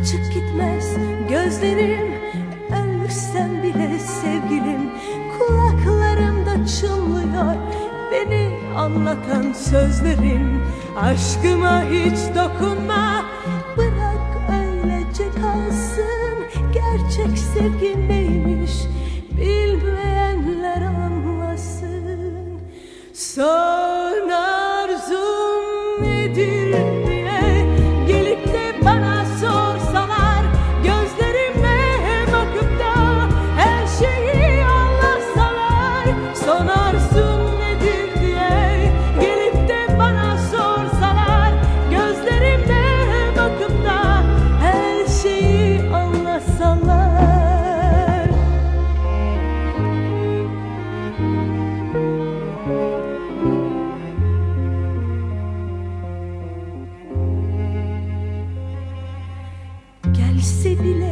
Açık gitmez gözlerim Ölsem bile sevgilim. Kulaklarımda çınlıyor Beni anlatan sözlerin Aşkıma hiç dokunma Bırak öylece kalsın Gerçek sevgi